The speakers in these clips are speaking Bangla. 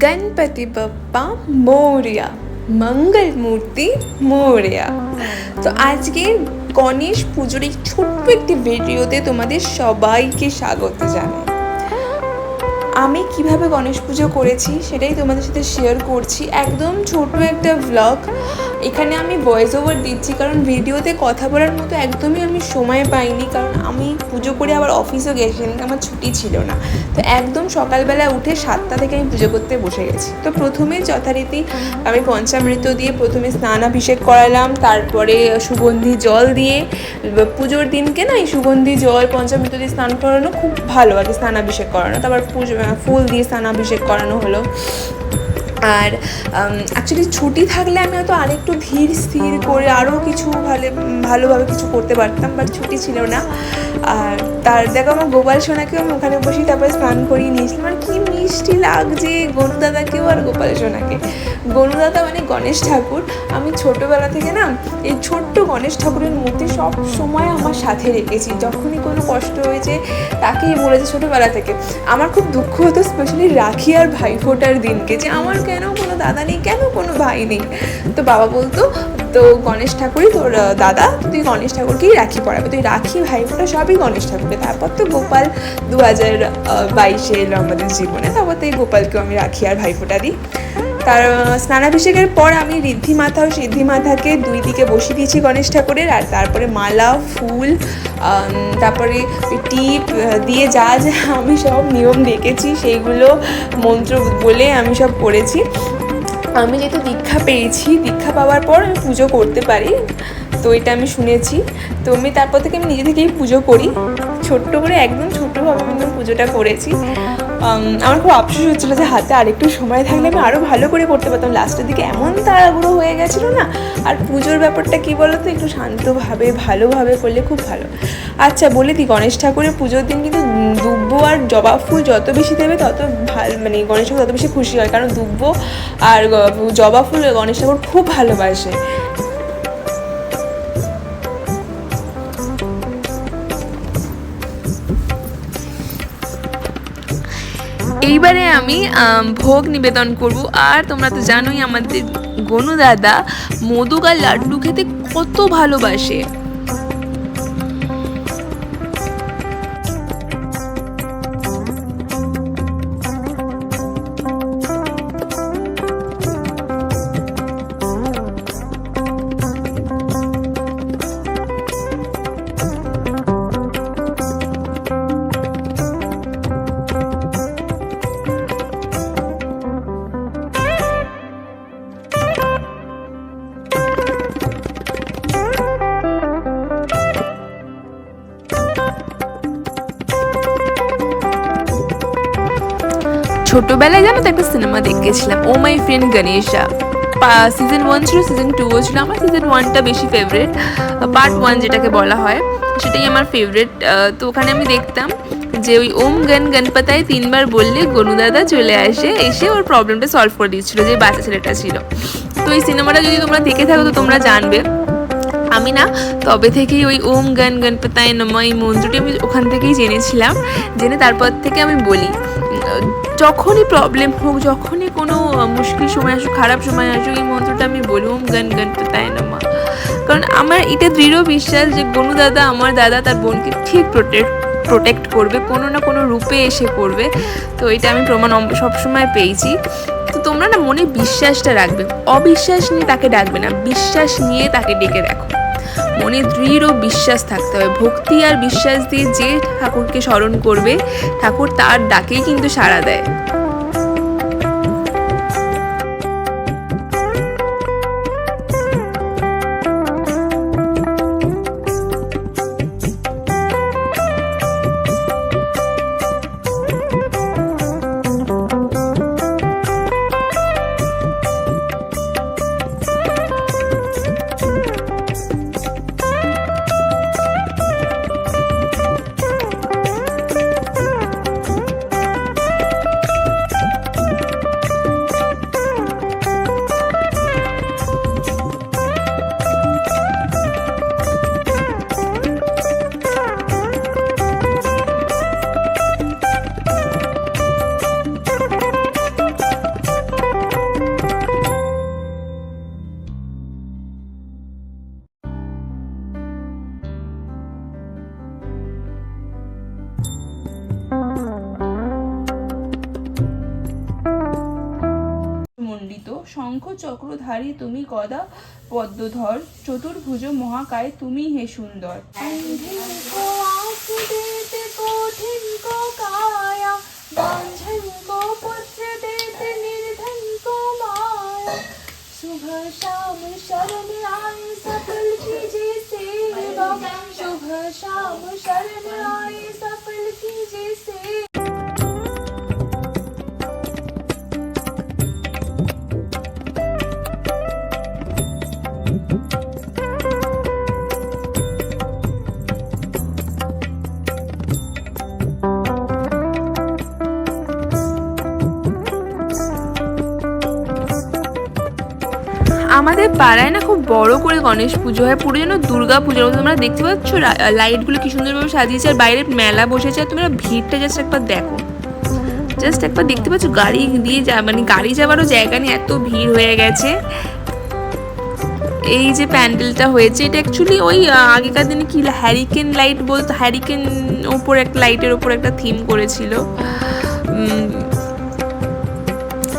গণপতি বাপ্পা মৌরিয়া মঙ্গল মূর্তি মৌরিয়া তো আজকে গণেশ পুজোর এই ছোট্ট একটি ভিডিওতে তোমাদের সবাইকে স্বাগত জানাই। আমি কীভাবে গণেশ পুজো করেছি সেটাই তোমাদের সাথে শেয়ার করছি। একদম ছোট একটা ভ্লগ এখানে আমি ভয়েস ওভার দিচ্ছি, কারণ ভিডিওতে কথা বলার মতো একদমই আমি সময় পাইনি, কারণ আমি পুজো করে আবার অফিসও গেছিলাম আমার ছুটি ছিল না। তো একদম সকালবেলা উঠে সাতটা থেকে আমি পুজো করতে বসে গেছি। তো প্রথমে যথারীতি আমি পঞ্চামৃত দিয়ে প্রথমে স্নানাভিষেক করালাম, তারপরে সুগন্ধি জল দিয়ে, পুজোর দিনকে না এই সুগন্ধি জল, পঞ্চামৃত দিয়ে স্নান করানো খুব ভালো আর কি, স্নানাভিষেক করানো। তারপর পুজো ফুল দিয়ে স্নানাভিষেক করানো হলো। আর অ্যাকচুয়ালি ছুটি থাকলে আমি হয়তো আরেকটু ভিড় স্থির করে আরও কিছু ভালো, ভালোভাবে কিছু করতে পারতাম বাট ছুটি ছিল না। আর তার দেখো আমার গোপাল সোনাকেও আমি ওখানে বসেই তারপরে স্নান করিয়ে নিয়েছিলাম। আর কি মিষ্টি লাগছে গনুদাদাকেও আর গোপাল সোনাকে। গনুদাদা মানে গণেশ ঠাকুর। আমি ছোটোবেলা থেকে না এই ছোট্ট গণেশ ঠাকুরের মূর্তি সব সময় আমার সাথে রেখেছি। যখনই কোনো কষ্ট হয়েছে তাকেই বলেছে ছোটোবেলা থেকে। আমার খুব দুঃখ হতো স্পেশালি রাখি আর ভাইফোঁটার দিনকে, যে আমার কেন? কোনো দাদা নেই কেন? কোনো ভাই নেই। তো বাবা বলতো, তো গণেশ ঠাকুরই তোর দাদা, তুই গণেশ ঠাকুরকেই রাখি পড়াবে। তুই রাখি ভাইফোঁটা সবই গণেশ ঠাকুরকে। তারপর তো গোপাল দু হাজার বাইশে এলো আমাদের জীবনে, তারপর তো এই গোপালকেও আমি রাখি আর ভাইফোঁটা দিই। তার স্নানাভিষেকের পর আমি ঋদ্ধি মাথা ও সিদ্ধি মাথাকে দুই দিকে বসিয়ে দিয়েছি গণেশ ঠাকুরের, আর তারপরে মালা, ফুল তারপরে টিপ দিয়ে যা যা আমি সব নিয়ম দেখেছি, সেইগুলো মন্ত্র বলে আমি সব করেছি। আমি যেহেতু দীক্ষা পেয়েছি, দীক্ষা পাওয়ার পর আমি পুজো করতে পারি, তো এটা আমি শুনেছি। তো আমি তারপর থেকে আমি নিজে থেকেই পুজো করি। ছোট্ট করে, একদম ছোট্টভাবে আমি পুজোটা করেছি। আমার খুব আফসোস হচ্ছিল যে হাতে আরেকটু সময় থাকলে আমি আরও ভালো করে করতে পারতাম। লাস্টের দিকে এমন তাড়াহুড়ো হয়ে গেছিল না, আর পুজোর ব্যাপারটা কী বলো তো একটু শান্তভাবে, ভালোভাবে করলে খুব ভালো। আচ্ছা বলে দিই গণেশ ঠাকুরের পুজোর দিন কিন্তু দুব্ব আর জবা ফুল যত বেশি দেবে তত ভালো মানে গণেশ ঠাকুর তত বেশি খুশি হয়। কারণ দুব্ব আর জবা ফুল গণেশ ঠাকুর খুব ভালোবাসে। এইবারে আমি ভোগ নিবেদন করব। আর তোমরা তো জানোই আমাদের গনু দাদা মধুকার লাড্ডু খেতে কত ভালোবাসে। ছোটবেলায় জানো তো একটা সিনেমা দেখেছিলাম? ও my friend Ganesha. Season one ছিল সিজন টুও ছিল। আমার সিজন ওয়ানটা বেশি ফেভারেট পার্ট ওয়ান যেটাকে বলা হয়, সেটাই আমার ফেভারেট তো ওখানে আমি দেখতাম যে ওই ওম গণ গণপতায় তিনবার বললে গনুদাদা চলে আসে, এসে ওর প্রবলেমটা সলভ করে দিচ্ছিল যে বাচ্চা ছেলেটা ছিল। তো এই সিনেমাটা যদি তোমরা দেখে থাকো, তো তোমরা জানবে। আমি না তবে থেকেই ওই ওম গান গণপতায় নম মন্ত্রটি আমি ওখান থেকেই জেনেছিলাম। জেনে তারপর থেকে আমি বলি। যখনই প্রবলেম হোক, যখনই কোনো মুশকিল সময় আসুক, খারাপ সময় আসুক, এই মন্ত্রটা আমি বলি ওম গান গণপতায় নমা। কারণ আমার এটা দৃঢ় বিশ্বাস যে গনু দাদা আমার দাদা তার বোনকে ঠিক প্রোটেক্ট প্রোটেক্ট করবে, কোনো না কোনো রূপে এসে করবে তো এটা আমি প্রমাণ সবসময় পেয়েছি। তো তোমরা না মনে বিশ্বাসটা রাখবে। অবিশ্বাস নিয়ে তাকে ডাকবে না, বিশ্বাস নিয়ে তাকে ডেকে দেখো। মনে দৃঢ় বিশ্বাস থাকতে হবে। ভক্তি আর বিশ্বাস দিয়ে যে ঠাকুরকে স্মরণ করবে, ঠাকুর তার ডাকেই কিন্তু সাড়া দেয়। শঙ্খ চক্রধারী তুমি গদা পদ্মধর চতুর্ভুজ মহাকায় তুমি হে সুন্দর। আমাদের পাড়ায় না খুব বড় করে গণেশ পুজো হয়। পুরো যেন দুর্গা পুজোর মতো তোমরা দেখতে পাচ্ছ লাইটগুলো কি সুন্দরভাবে সাজিয়েছে। আর বাইরে মেলা বসেছে। আর তোমরা ভিড়টা জাস্ট একবার দেখো। জাস্ট একবার দেখতে পাচ্ছ, গাড়ি দিয়ে যা মানে গাড়ি যাওয়ারও জায়গা নেই। এত ভিড় হয়ে গেছে। এই যে প্যান্ডেলটা হয়েছে, এটা অ্যাকচুয়ালি ওই আগেকার দিনে কি হ্যারিকেন লাইট বলতো হ্যারিকেন ওপর একটা লাইটের ওপর একটা থিম করেছিল।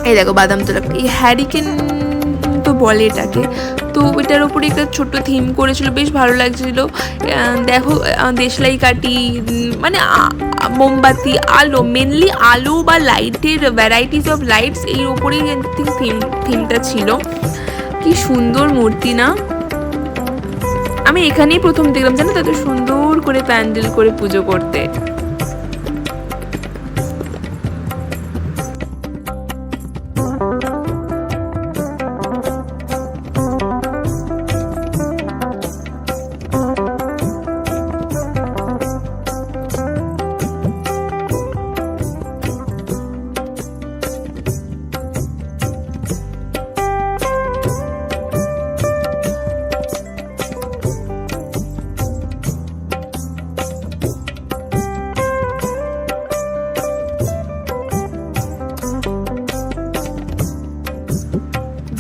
এই দেখো বাদাম তোলা এই হ্যারিকেন বলে এটাকে। তো ওইটার ওপরে একটা ছোট্ট থিম করেছিল, বেশ ভালো লাগছিল। দেখো দেশলাই কাটি মানে মোমবাতি, আলো মেনলি আলো বা লাইটের ভ্যারাইটিস অফ লাইটস এই ওপরেই থিম থিমটা ছিল। কি সুন্দর মূর্তি না? আমি এখানেই প্রথম দেখলাম, জানো তো, এত সুন্দর করে প্যান্ডেল করে পুজো করতে।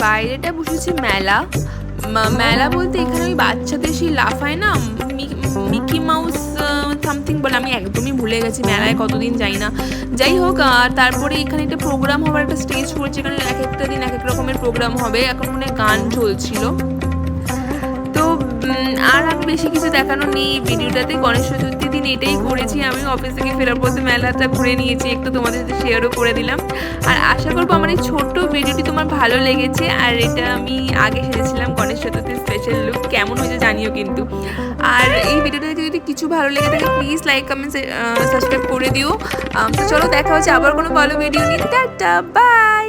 বাইরেটা বসেছে মেলা। মেলা বলতে এখানে ওই বাচ্চাদের সেই লাফায় না? মিকি মাউস সামথিং বলে, আমি একদমই ভুলে গেছি, মেলায় কতদিন যাই না। যাই হোক আর তারপরে এখানে একটা প্রোগ্রাম হবার একটা স্টেজ করেছে, এখানে এক একটা দিন এক এক রকমের প্রোগ্রাম হবে। এখন মনে গান চলছিল। আর আমি বেশি কিছু দেখানো নেই ভিডিওটাতে। গণেশ চতুর্থী দিন এটাই করেছি। আমি অফিস থেকে ফেরার পথে মেলাটা ঘুরে নিয়েছি। একটু তোমাদের শেয়ারও করে দিলাম। আর আশা করব আমার এই ছোট্ট ভিডিওটি তোমার ভালো লেগেছে। আর এটা আমি আগে সেরেছিলাম গণেশ চতুর্থীর স্পেশাল লুক কেমন হয়েছে জানিও কিন্তু। আর এই ভিডিওটা যদি কিছু ভালো লেগে থাকে প্লিজ লাইক কমেন্ট সাবস্ক্রাইব করে দিও। তো চলো দেখা হচ্ছে আবার কোনো ভালো ভিডিও নিয়ে। Tata bye